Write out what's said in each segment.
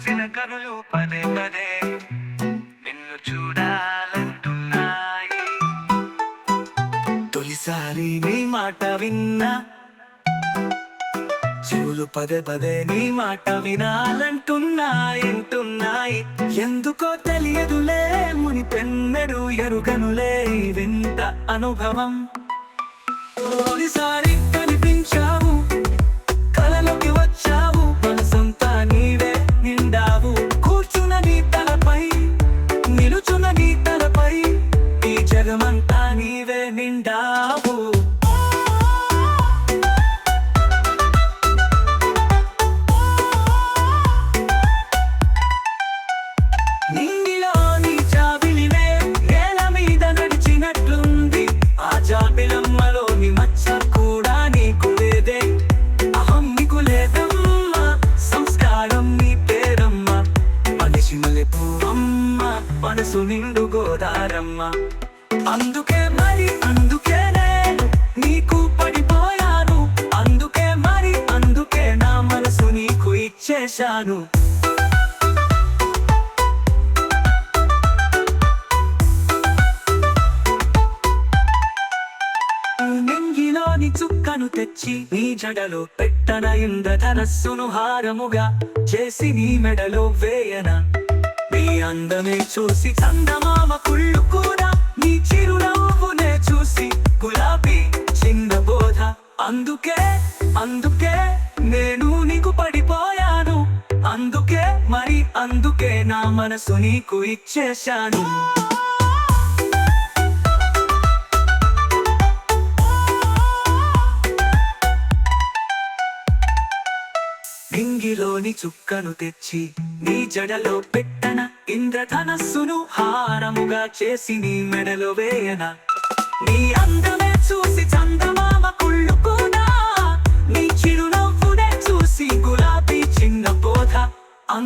మూసిన కనులు పదే పదే నిన్ను చూడాలంటున్నాయి. తొలిసారి నీ మాట విన్నా చెవులు పదే పదే నీ మాట వినాలంటున్నాయి అంటున్నాయి ఎందుకో తెలియదులే ముని పెన్నెడు ఎరుగనులే ఈ వింత అనుభవం. తొలిసారి జగమంతా నీవే నిండావు. నింగిలోని జాబిలివే నేల మీద నడిచినట్లుంది. ఆ జాబిలమ్మలోని మచ్చ కూడా నీకు లేదే. అహం నీకు లేదమ్మా సంస్కారం నీ పేరమ్మ. మనిషి అమ్మ మనసు నిండు గోదారమ్మ. అందుకే మరి అందుకేనే నీకు పడిపోయాను. అందుకే మరి అందుకే నా మనసు నీకు ఇచ్చేశాను. నింగిలోని చుక్కను తెచ్చి నీ జడలో పెట్టన ఇంద్రధనస్సును హారముగా చేసి నీ మెడలో వేయన. నీ అందమే చూసి చందమామ కుళ్ళు కూడా అందుకే నేను నీకు పడిపోయాను. అందుకే మరి అందుకే నా మనసు నీకు ఇచ్చేశాను. నింగిలోని చుక్కను తెచ్చి నీ జడలో పెట్టన ఇంద్రధనస్సును హారముగా చేసి నీ మెడలో వేయన. నీ అందమే చూసి చందమామ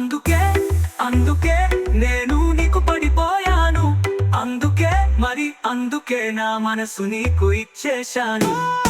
అందుకే అందుకే నేను నీకు పడిపోయాను. అందుకే మరి అందుకే నా మనసు నీకు ఇచ్చేశాను.